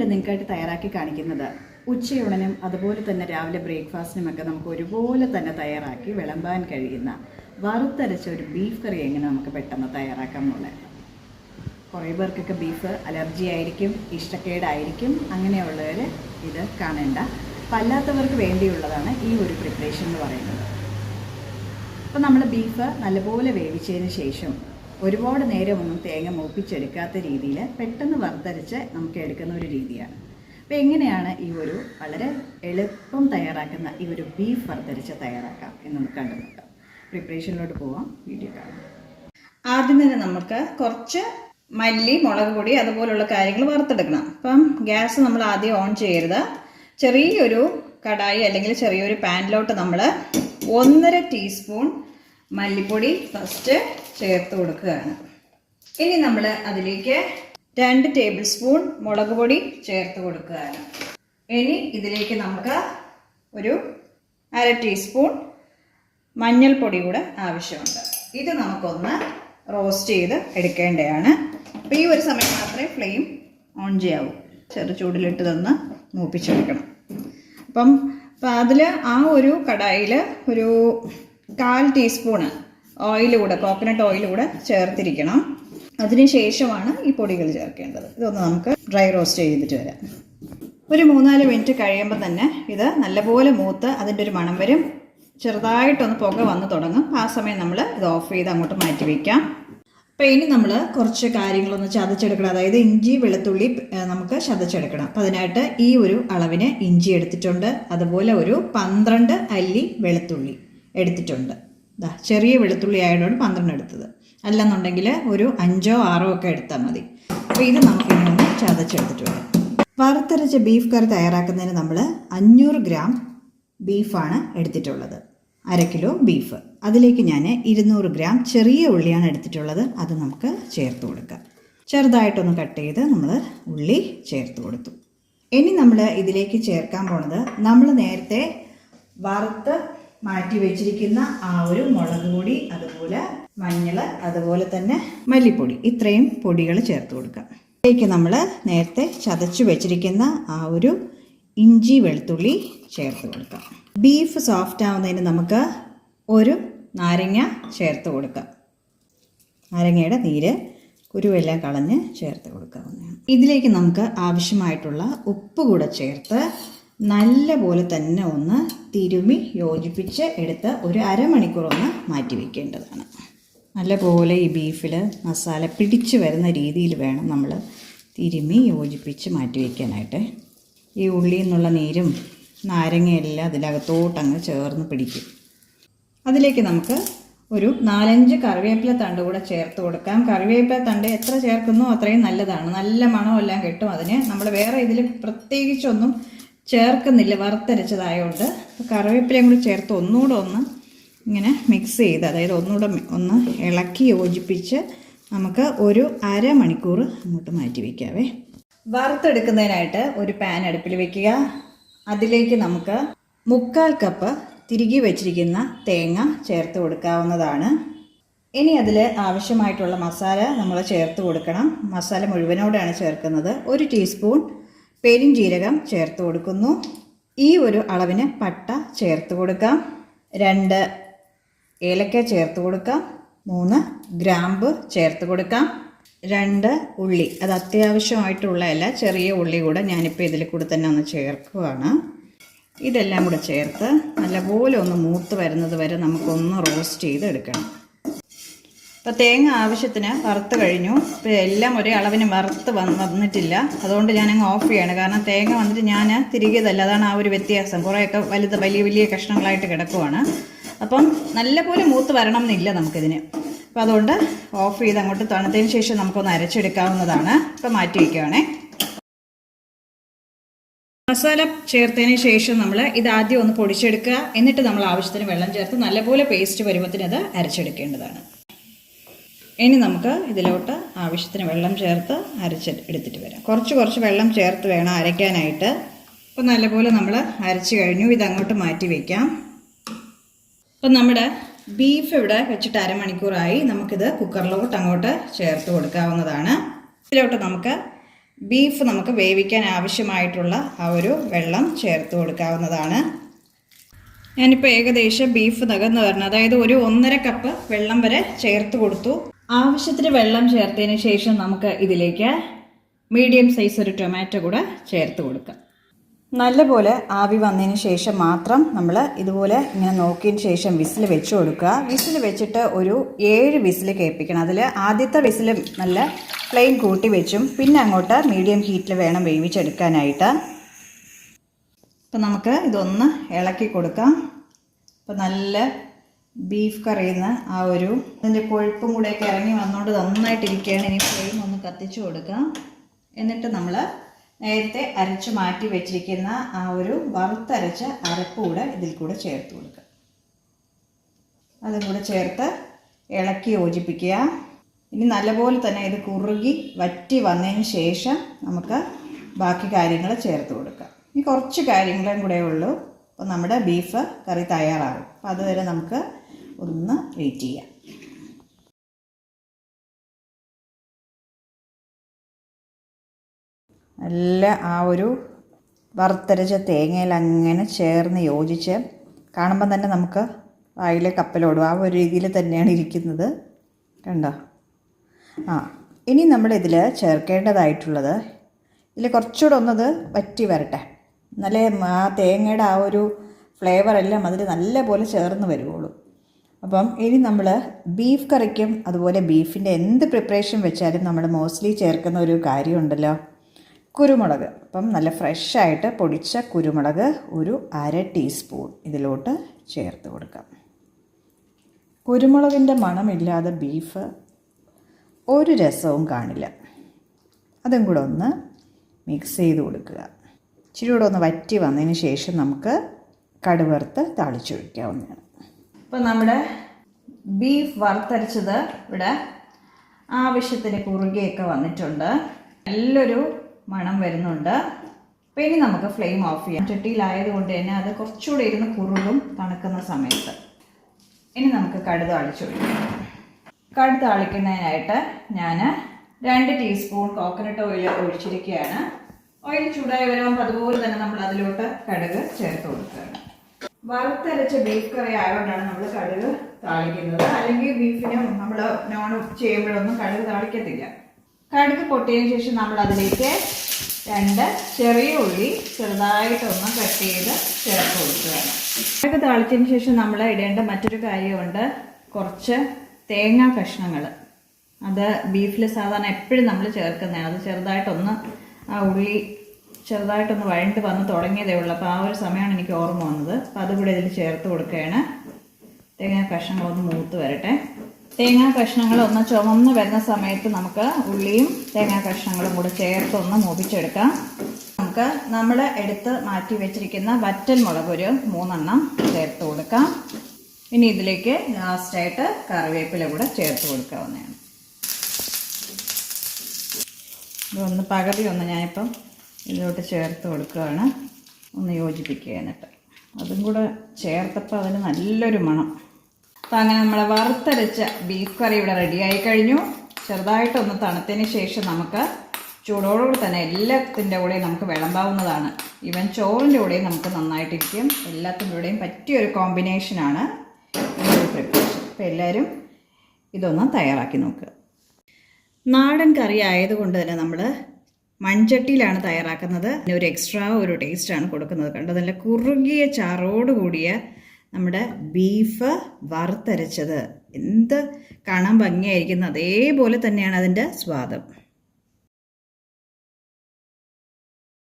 ഇന്നിവിടെ നിങ്ങൾക്കായിട്ട് തയ്യാറാക്കി കാണിക്കുന്നത് ഉച്ചയുണനും അതുപോലെ തന്നെ രാവിലെ ബ്രേക്ക്ഫാസ്റ്റിനുമൊക്കെ നമുക്ക് ഒരുപോലെ തന്നെ തയ്യാറാക്കി വിളമ്പാൻ കഴിയുന്ന വറുത്തരച്ച ഒരു ബീഫ് കറി എങ്ങനെ നമുക്ക് പെട്ടെന്ന് തയ്യാറാക്കാം എന്നുള്ളത് കുറേ പേർക്കൊക്കെ ബീഫ് അലർജി ആയിരിക്കും ഇഷ്ടക്കേടായിരിക്കും അങ്ങനെയുള്ളവർ ഇത് കാണേണ്ട. അപ്പം അല്ലാത്തവർക്ക് വേണ്ടിയുള്ളതാണ് ഈ ഒരു പ്രിപ്പറേഷൻ എന്ന് പറയുന്നത്. അപ്പോൾ നമ്മൾ ബീഫ് നല്ലപോലെ വേവിച്ചതിന് ശേഷം ഒരുപാട് നേരമൊന്നും തേങ്ങ മൂപ്പിച്ചെടുക്കാത്ത രീതിയിൽ പെട്ടെന്ന് വറുത്തരച്ച് നമുക്ക് എടുക്കുന്ന ഒരു രീതിയാണ്. അപ്പോൾ എങ്ങനെയാണ് ഈ ഒരു വളരെ എളുപ്പം തയ്യാറാക്കുന്ന ഈ ഒരു ബീഫ് വറുത്തരച്ച് തയ്യാറാക്കാം എന്ന് നമുക്ക് കണ്ടു നോക്കാം. പ്രിപ്പറേഷനിലോട്ട് പോവാം. വീഡിയോ കാണാം. ആദ്യം തന്നെ നമുക്ക് കുറച്ച് മല്ലി മുളക് പൊടി അതുപോലുള്ള കാര്യങ്ങൾ വറുത്തെടുക്കണം. അപ്പം ഗ്യാസ് നമ്മൾ ആദ്യം ഓൺ ചെയ്യരുത്. ചെറിയൊരു കടായി അല്ലെങ്കിൽ ചെറിയൊരു പാനിലോട്ട് നമ്മൾ ഒന്നര ടീസ്പൂൺ മല്ലിപ്പൊടി ഫസ്റ്റ് ചേർത്ത് കൊടുക്കുകയാണ്. ഇനി നമ്മൾ അതിലേക്ക് രണ്ട് ടേബിൾ സ്പൂൺ മുളക് പൊടി ചേർത്ത് കൊടുക്കുകയാണ്. ഇനി ഇതിലേക്ക് നമുക്ക് ഒരു അര ടീസ്പൂൺ മഞ്ഞൾപ്പൊടി കൂടെ ആവശ്യമുണ്ട്. ഇത് നമുക്കൊന്ന് റോസ്റ്റ് ചെയ്ത് എടുക്കേണ്ടതാണ്. അപ്പോൾ ഈ ഒരു സമയം മാത്രമേ ഫ്ലെയിം ഓൺ ചെയ്യാവൂ. ചെറു ചൂടിലിട്ട് തന്ന് മൂപ്പിച്ചെടുക്കണം അപ്പം അപ്പം അതിൽ ആ ഒരു കടായിൽ ഒരു കാൽ ടീസ്പൂണ് ഓയിൽ കൂടെ കോക്കനട്ട് ഓയിൽ കൂടെ ചേർത്തിരിക്കണം. അതിന് ശേഷമാണ് ഈ പൊടികൾ ചേർക്കേണ്ടത്. ഇതൊന്ന് നമുക്ക് ഡ്രൈ റോസ്റ്റ് ചെയ്തിട്ട് വരാം. ഒരു മൂന്നാൽ മിനിറ്റ് കഴിയുമ്പോൾ തന്നെ ഇത് നല്ലപോലെ മൂത്ത് അതിന്റെ ഒരു മണം വരും. ചെറുതായിട്ടൊന്ന് പുക വന്ന് തുടങ്ങും. ആ സമയം നമ്മൾ ഇത് ഓഫ് ചെയ്ത് അങ്ങോട്ട് മാറ്റി വയ്ക്കാം അപ്പോൾ ഇനി നമ്മൾ കുറച്ച് കാര്യങ്ങളൊന്ന് ചതച്ചെടുക്കണം. അതായത് ഇഞ്ചി വെളുത്തുള്ളി നമുക്ക് ചതച്ചെടുക്കണം. അപ്പോൾ അതിനായിട്ട് ഈ ഒരു അളവിന് ഇഞ്ചി എടുത്തിട്ടുണ്ട്. അതുപോലെ ഒരു പന്ത്രണ്ട് അല്ലി വെളുത്തുള്ളി എടുത്തിട്ടുണ്ട്. ദാ ചെറിയ വെളുത്തുള്ളി ആയതുകൊണ്ട് പന്ത്രണ്ട് എടുത്തത്. അല്ലെന്നുണ്ടെങ്കിൽ ഒരു അഞ്ചോ ആറോ ഒക്കെ എടുത്താൽ മതി. അപ്പോൾ ഇത് നമുക്ക് ഇങ്ങനെ ഒന്ന് ചതച്ചെടുത്തിട്ട് വരാം. വറുത്തരച്ച ബീഫ് കറി തയ്യാറാക്കുന്നതിന് നമ്മൾ അഞ്ഞൂറ് ഗ്രാം ബീഫാണ് എടുത്തിട്ടുള്ളത്. അര കിലോ ബീഫ് അതിലേക്ക് ഞാൻ ഇരുന്നൂറ് ഗ്രാം ചെറിയ ഉള്ളിയാണ് എടുത്തിട്ടുള്ളത്. അത് നമുക്ക് ചേർത്ത് കൊടുക്കാം. ചെറുതായിട്ടൊന്ന് കട്ട് ചെയ്ത് നമ്മൾ ഉള്ളി ചേർത്ത് കൊടുത്തു. ഇനി നമ്മൾ ഇതിലേക്ക് ചേർക്കാൻ പോണത് നമ്മൾ നേരത്തെ വറുത്ത് മാറ്റി വെച്ചിരിക്കുന്ന ആ ഒരു മുളക് പൊടി അതുപോലെ മഞ്ഞൾ അതുപോലെ തന്നെ മല്ലിപ്പൊടി. ഇത്രയും പൊടികൾ ചേർത്ത് കൊടുക്കാം. ഇതിലേക്ക് നമ്മൾ നേരത്തെ ചതച്ചു വെച്ചിരിക്കുന്ന ആ ഒരു ഇഞ്ചി വെളുത്തുള്ളി ചേർത്ത് കൊടുക്കാം. ബീഫ് സോഫ്റ്റ് ആവുന്നതിന് നമുക്ക് ഒരു നാരങ്ങ ചേർത്ത് കൊടുക്കാം. നാരങ്ങയുടെ നീര് കുരുവെല്ലാം കളഞ്ഞ് ചേർത്ത് കൊടുക്കാവുന്നതാണ് ഇതിലേക്ക് നമുക്ക് ആവശ്യമായിട്ടുള്ള ഉപ്പ് കൂടെ ചേർത്ത് നല്ല പോലെ തന്നെ ഒന്ന് തിരുമി യോജിപ്പിച്ച് എടുത്ത് ഒരു അരമണിക്കൂർ ഒന്ന് മാറ്റി വയ്ക്കേണ്ടതാണ് നല്ലപോലെ ഈ ബീഫിൽ മസാല പിടിച്ചു വരുന്ന രീതിയിൽ വേണം നമ്മൾ തിരുമി യോജിപ്പിച്ച് മാറ്റി വയ്ക്കാനായിട്ട് ഈ ഉള്ളിയിൽ നിന്നുള്ള നീരും നാരങ്ങയെല്ലാം അതിനകത്തോട്ടങ്ങ് ചേർന്ന് പിടിക്കും. അതിലേക്ക് നമുക്ക് ഒരു നാലഞ്ച് കറിവേപ്പില തണ്ട് കൂടെ ചേർത്ത് കൊടുക്കാം. കറിവേപ്പില തണ്ട് എത്ര ചേർക്കുന്നോ അത്രയും നല്ലതാണ്. നല്ല മണമെല്ലാം കിട്ടും അതിന്. നമ്മൾ വേറെ ഇതിൽ പ്രത്യേകിച്ചൊന്നും ചേർക്കുന്നില്ല വറുത്തരച്ചതായതുകൊണ്ട് കറിവേപ്പിലയും കൂടി ചേർത്ത് ഒന്നുകൂടെ ഒന്ന് ഇങ്ങനെ മിക്സ് ചെയ്ത് അതായത് ഒന്നുകൂടെ ഒന്ന് ഇളക്കി യോജിപ്പിച്ച് നമുക്ക് ഒരു അരമണിക്കൂർ അങ്ങോട്ട് മാറ്റി വയ്ക്കാവേ വറുത്തെടുക്കുന്നതിനായിട്ട് ഒരു പാൻ അടുപ്പിൽ വെക്കുക. അതിലേക്ക് നമുക്ക് മുക്കാൽ കപ്പ് തിരികെ വെച്ചിരിക്കുന്ന തേങ്ങ ചേർത്ത് കൊടുക്കാവുന്നതാണ്. ഇനി അതിൽ ആവശ്യമായിട്ടുള്ള മസാല നമ്മൾ ചേർത്ത് കൊടുക്കണം. മസാല മുഴുവനോടെയാണ് ചേർക്കുന്നത്. ഒരു ടീസ്പൂൺ പെരിഞ്ജീരകം ചേർത്ത് കൊടുക്കുന്നു. ഈ ഒരു അളവിന് പട്ട ചേർത്ത് കൊടുക്കാം. രണ്ട് ഏലക്ക ചേർത്ത് കൊടുക്കാം. മൂന്ന് ഗ്രാമ്പ് ചേർത്ത് കൊടുക്കാം. രണ്ട് ഉള്ളി അത് അത്യാവശ്യമായിട്ടുള്ള അല്ല ചെറിയ ഉള്ളി കൂടെ ഞാനിപ്പോൾ ഇതിൽ കൂടെ തന്നെ ഒന്ന് ചേർക്കുകയാണ് ഇതെല്ലാം കൂടെ ചേർത്ത് നല്ലപോലെ ഒന്ന് മൂത്ത് വരുന്നത് വരെ നമുക്കൊന്ന് റോസ്റ്റ് ചെയ്ത് എടുക്കണം അപ്പോൾ തേങ്ങ ആവശ്യത്തിന് വറുത്ത് കഴിഞ്ഞു. ഇപ്പോൾ എല്ലാം ഒരേ അളവിന് വറുത്ത് വന്ന് വന്നിട്ടില്ല. അതുകൊണ്ട് ഞാനങ്ങ് ഓഫ് ചെയ്യാണ്. കാരണം തേങ്ങ വന്നിട്ട് ഞാൻ തിരികെതല്ല അതാണ് ആ ഒരു വ്യത്യാസം. കുറേയൊക്കെ വലുത് വലിയ വലിയ കഷ്ണങ്ങളായിട്ട് കിടക്കുവാണ്. അപ്പം നല്ലപോലെ മൂത്ത് വരണം എന്നില്ല നമുക്കിതിന്. അപ്പോൾ അതുകൊണ്ട് ഓഫ് ചെയ്ത് അങ്ങോട്ട് തണുത്തതിന് ശേഷം നമുക്കൊന്ന് അരച്ചെടുക്കാവുന്നതാണ്. ഇപ്പം മാറ്റി വയ്ക്കുവാണേ മസാല ചേർത്തതിന് ശേഷം നമ്മൾ ഇത് ആദ്യം ഒന്ന് പൊടിച്ചെടുക്കുക. എന്നിട്ട് നമ്മൾ ആവശ്യത്തിന് വെള്ളം ചേർത്ത് നല്ലപോലെ പേസ്റ്റ് പരുവത്തിന് അത് അരച്ചെടുക്കേണ്ടതാണ്. ഇനി നമുക്ക് ഇതിലോട്ട് ആവശ്യത്തിന് വെള്ളം ചേർത്ത് അരച്ച് എടുത്തിട്ട് വരാം. കുറച്ച് കുറച്ച് വെള്ളം ചേർത്ത് വേണം അരയ്ക്കാനായിട്ട്. അപ്പോൾ നല്ലപോലെ നമ്മൾ അരച്ച് കഴിഞ്ഞു. ഇതങ്ങോട്ട് മാറ്റി വയ്ക്കാം അപ്പം നമ്മുടെ ബീഫ് ഇവിടെ വെച്ചിട്ട് അരമണിക്കൂറായി. നമുക്കിത് കുക്കറിലോട്ട് അങ്ങോട്ട് ചേർത്ത് കൊടുക്കാവുന്നതാണ്. ഇതിലോട്ട് നമുക്ക് ബീഫ് നമുക്ക് വേവിക്കാൻ ആവശ്യമായിട്ടുള്ള ആ ഒരു വെള്ളം ചേർത്ത് കൊടുക്കാവുന്നതാണ്. ഞാനിപ്പോൾ ഏകദേശം ബീഫ് നകന്ന് വരണം. അതായത് ഒരു ഒന്നര കപ്പ് വെള്ളം വരെ ചേർത്ത് കൊടുത്തു. ആവശ്യത്തിന് വെള്ളം ചേർത്തതിന് ശേഷം നമുക്ക് ഇതിലേക്ക് മീഡിയം സൈസ് ഒരു ടൊമാറ്റോ കൂടെ ചേർത്ത് കൊടുക്കാം. നല്ലപോലെ ആവി വന്നതിന് ശേഷം മാത്രം നമ്മൾ ഇതുപോലെ ഇങ്ങനെ നോക്കിയതിന് ശേഷം വിസിൽ വെച്ച് കൊടുക്കുക. വിസിൽ വെച്ചിട്ട് ഒരു ഏഴ് വിസിൽ കേൾപ്പിക്കണം. അതിൽ ആദ്യത്തെ വിസിൽ നല്ല പ്ലെയിൻ കൂട്ടി വെച്ചും പിന്നെ അങ്ങോട്ട് മീഡിയം ഹീറ്റിൽ വേണം വേവിച്ചെടുക്കാനായിട്ട്. അപ്പം നമുക്ക് ഇതൊന്ന് ഇളക്കി കൊടുക്കാം. അപ്പം നല്ല ബീഫ് കറിയുന്ന ആ ഒരു അതിന്റെ കൊഴുപ്പും കൂടെയൊക്കെ ഇറങ്ങി വന്നുകൊണ്ട് നന്നായിട്ടിരിക്കുകയാണ്. ഇനി ഫ്ലെയിം ഒന്ന് കത്തിച്ചു കൊടുക്കാം. എന്നിട്ട് നമ്മൾ നേരത്തെ അരച്ച് മാറ്റി വെച്ചിരിക്കുന്ന ആ ഒരു വറുത്തരച്ച അരപ്പ് കൂടെ ഇതിൽ കൂടെ ചേർത്ത് കൊടുക്കുക അതും കൂടെ ചേർത്ത് ഇളക്കി യോജിപ്പിക്കുക. ഇനി നല്ലപോലെ തന്നെ ഇത് കുറുകി വറ്റി വന്നതിന് ശേഷം നമുക്ക് ബാക്കി കാര്യങ്ങൾ ചേർത്ത് കൊടുക്കാം. ഇനി കുറച്ച് കാര്യങ്ങളും കൂടെ ഉള്ളൂ. അപ്പോൾ നമ്മുടെ ബീഫ് കറി തയ്യാറാകും. അപ്പോൾ അതുവരെ നമുക്ക് ഒന്ന് വെയിറ്റ് ചെയ്യാം. നല്ല ആ ഒരു വറുത്തരച്ച തേങ്ങയിൽ അങ്ങനെ ചേർന്ന് യോജിച്ച് കാണുമ്പോൾ തന്നെ നമുക്ക് വായിലെ കപ്പലോടും. ആ ഒരു രീതിയിൽ തന്നെയാണ് ഇരിക്കുന്നത്. കണ്ടോ? ആ ഇനി നമ്മളിതിൽ ചേർക്കേണ്ടതായിട്ടുള്ളത് ഇതിൽ കുറച്ചുകൂടെ ഒന്നത് വറ്റി വരട്ടെ എന്നാലേ ആ തേങ്ങയുടെ ആ ഒരു ഫ്ലേവർ എല്ലാം അതിൽ നല്ലപോലെ ചേർന്ന് വരുവുള്ളൂ. അപ്പം ഇനി നമ്മൾ ബീഫ് കറിക്കും അതുപോലെ ബീഫിന്റെ എന്ത് പ്രിപ്പറേഷൻ വെച്ചാലും നമ്മൾ മോസ്റ്റ്ലി ചേർക്കുന്ന ഒരു കാര്യമുണ്ടല്ലോ കുരുമുളക്. അപ്പം നല്ല ഫ്രഷായിട്ട് പൊടിച്ച കുരുമുളക് ഒരു അര ടീസ്പൂൺ ഇതിലോട്ട് ചേർത്ത് കൊടുക്കാം. കുരുമുളകിന്റെ മണമില്ലാതെ ബീഫ് ഒരു രസവും കാണില്ല. അതും കൂടെ ഒന്ന് മിക്സ് ചെയ്ത് കൊടുക്കുക. ഇച്ചിരി കൂടെ ഒന്ന് വറ്റി വന്നതിന് ശേഷം നമുക്ക് കടുവറുത്ത് താളിച്ചൊഴിക്കാവുന്നതാണ്. ഇപ്പം നമ്മുടെ ബീഫ് വറുത്തരച്ചത് ഇവിടെ ആവശ്യത്തിന് കുറുകെയൊക്കെ വന്നിട്ടുണ്ട്. നല്ലൊരു മണം വരുന്നുണ്ട്. അപ്പോൾ ഇനി നമുക്ക് ഫ്ലെയിം ഓഫ് ചെയ്യാം. ചട്ടിയിലായതുകൊണ്ട് തന്നെ അത് കുറച്ചുകൂടെ ഇരുന്ന് കുറുകും തണുക്കുന്ന സമയത്ത്. ഇനി നമുക്ക് കടുക് താളിച്ചൊഴിക്കാം. കടുക് താളിക്കുന്നതിനായിട്ട് ഞാൻ രണ്ട് ടീസ്പൂൺ കോക്കനട്ട് ഓയിൽ ഒഴിച്ചിരിക്കുകയാണ്. ഓയിൽ ചൂടായി വരുമ്പോൾ അതുപോലെ തന്നെ നമ്മൾ അതിലോട്ട് കടുക് ചേർത്ത് കൊടുക്കുകയാണ്. വറുത്തരച്ച ബീഫ് കറി ആയതുകൊണ്ടാണ് നമ്മൾ കടുക് താളിക്കുന്നത്. അല്ലെങ്കിൽ ബീഫിനും നമ്മൾ നോൺ ചെയ്യുമ്പോഴൊന്നും കടുക് താളിക്കത്തില്ല. കടുക് പൊട്ടിയതിന് ശേഷം നമ്മൾ അതിലേക്ക് രണ്ട് ചെറിയ ഉള്ളി ചെറുതായിട്ടൊന്ന് കട്ട് ചെയ്ത് ചേർത്ത് കൊടുക്കുകയാണ്. കടുക് താളിച്ചതിന് ശേഷം നമ്മൾ ഇടേണ്ട മറ്റൊരു കാര്യമുണ്ട്. കുറച്ച് തേങ്ങാ കഷ്ണങ്ങൾ അത് ബീഫിൽ സാധാരണ എപ്പോഴും നമ്മൾ ചേർക്കുന്നതാണ്. അത് ചെറുതായിട്ടൊന്ന് ആ ഉള്ളി ചെറുതായിട്ടൊന്ന് വഴണ്ട് വന്ന് തുടങ്ങിയതേ ഉള്ളൂ. അപ്പോൾ ആ ഒരു സമയമാണ് എനിക്ക് ഓർമ്മ വന്നത്. അപ്പോൾ അതുകൂടെ ഇതിൽ ചേർത്ത് കൊടുക്കുകയാണ്. തേങ്ങാ കഷ്ണങ്ങളൊന്ന് മൂത്ത് വരട്ടെ. തേങ്ങാ കഷ്ണങ്ങൾ ഒന്ന് ചുമന്ന് വരുന്ന സമയത്ത് നമുക്ക് ഉള്ളിയും തേങ്ങാ കഷ്ണങ്ങളും കൂടെ ചേർത്തൊന്ന് മൂപ്പിച്ചെടുക്കാം. നമുക്ക് നമ്മൾ എടുത്ത് മാറ്റി വെച്ചിരിക്കുന്ന വറ്റൽ മുളക് ഒരു മൂന്നെണ്ണം ചേർത്ത് കൊടുക്കാം. ഇനി ഇതിലേക്ക് ലാസ്റ്റായിട്ട് കറിവേപ്പില കൂടെ ചേർത്ത് കൊടുക്കാവുന്നതാണ്. ഇതൊന്ന് പകുതി ഒന്ന് ഞാനിപ്പം ഇതിലോട്ട് ചേർത്ത് കൊടുക്കുകയാണ്. ഒന്ന് യോജിപ്പിക്കുക എന്നിട്ട് അതും കൂടെ ചേർത്തപ്പോൾ അതിന് നല്ലൊരു മണം. അപ്പം അങ്ങനെ നമ്മൾ വറുത്തരച്ച ബീഫ് കറി ഇവിടെ റെഡിയായി കഴിഞ്ഞു. ചെറുതായിട്ടൊന്ന് തണുത്തതിന് ശേഷം നമുക്ക് ചൂടോടുകൂടി തന്നെ എല്ലാത്തിന്റെ കൂടെയും നമുക്ക് വിളമ്പാവുന്നതാണ്. ഈവൻ ചോറിന്റെ കൂടെയും നമുക്ക് നന്നായിട്ടിരിക്കും. എല്ലാത്തിന്റെ കൂടെയും പറ്റിയൊരു കോമ്പിനേഷനാണ് ഈ ഒരു പ്രിപ്പറേഷൻ അപ്പോൾ എല്ലാവരും ഇതൊന്ന് തയ്യാറാക്കി നോക്കുക നാടൻ കറി ആയതുകൊണ്ട് തന്നെ നമ്മൾ മൺചട്ടിയിലാണ് തയ്യാറാക്കുന്നത്. പിന്നെ ഒരു എക്സ്ട്രാ ഒരു ടേസ്റ്റാണ് കൊടുക്കുന്നത്. കണ്ടോ? നല്ല കുറുകിയ ചാറോട് കൂടിയ നമ്മുടെ ബീഫ് വറുത്തരച്ചത്. എന്ത് കാണാൻ ഭംഗിയായിരിക്കുന്നു. അതേപോലെ തന്നെയാണ് അതിന്റെ സ്വാദം.